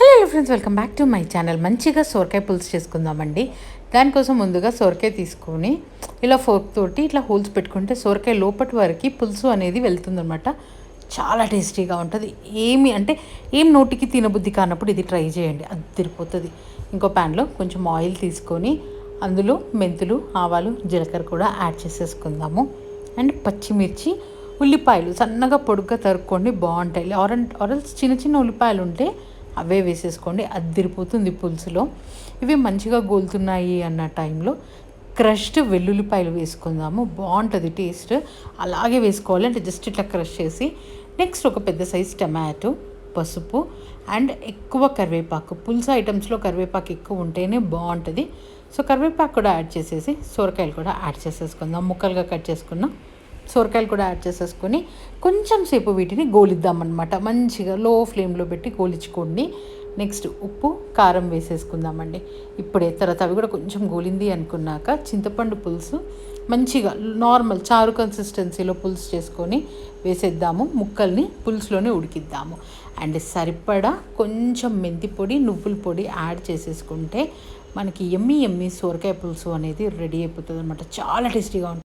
Hello friends welcome back to my channel మంచిగా సొరకాయ పులుసు చేసుకుందామండి. దానికోసం ముందుగా సొరకాయ తీసుకొని ఇలా ఫోర్క్ తోటి ఇట్లా హోల్స్ పెట్టుకుంటే సొరకాయ లోపటి వరకు పులుసు అనేది వెళ్తుందన్నమాట. చాలా టేస్టీగా ఉంటుంది. ఏమి అంటే ఏం నోటికి తినబుద్ధి కానప్పుడు ఇది ట్రై చేయండి. అది తిరిగిపోతుంది ఇంకో ప్యాన్లో కొంచెం ఆయిల్ తీసుకొని అందులో మెంతులు ఆవాలు జీలకర్ర కూడా యాడ్ చేసేసుకుందాము. అండ్ పచ్చిమిర్చి ఉల్లిపాయలు సన్నగా పొడుగ్గా తరుక్కోండి. బాగుంటాయి. ఆరెంజ్ ఆరెల్స్ చిన్న చిన్న ఉల్లిపాయలు ఉంటే అవే వేసేసుకోండి. అద్దిరిపోతుంది పులుసులో. ఇవి మంచిగా గోలుతున్నాయి అన్న టైంలో క్రష్డ్ వెల్లుల్లిపాయలు వేసుకుందాము. బాగుంటుంది టేస్ట్. అలాగే వేసుకోవాలి అంటే జస్ట్ ఇట్లా క్రష్ చేసి నెక్స్ట్ ఒక పెద్ద సైజ్ టమాటో పసుపు అండ్ ఎక్కువ కరివేపాకు. పులుసు ఐటమ్స్లో కరివేపాకు ఎక్కువ ఉంటేనే బాగుంటుంది. సో కరివేపాకు కూడా యాడ్ చేసేసి సొరకాయలు కూడా యాడ్ చేసేసుకుందాం. ముక్కలుగా కట్ చేసుకున్నాం. సొరకాయలు కూడా యాడ్ చేసేసుకొని కొంచెం సేపు వీటిని గోలిద్దామన్నమాట. మంచిగా లో ఫ్లేమ్లో పెట్టి గోలించుకోండి. నెక్స్ట్ ఉప్పు కారం వేసేసుకుందామండి. ఇప్పుడే తర్వాత అవి కూడా కొంచెం గోలింది అనుకున్నాక చింతపండు పులుసు మంచిగా నార్మల్ చారు కన్సిస్టెన్సీలో పులుసు చేసుకొని వేసేద్దాము. ముక్కల్ని పులుసులోనే ఉడికిద్దాము. అండ్ సరిపడా కొంచెం మెంతి పొడి నువ్వుల పొడి యాడ్ చేసేసుకుంటే మనకి ఎమ్మి ఎమ్మి సొరకాయ పులుసు అనేది రెడీ అయిపోతుంది అనమాట చాలా టేస్టీగా ఉంటుంది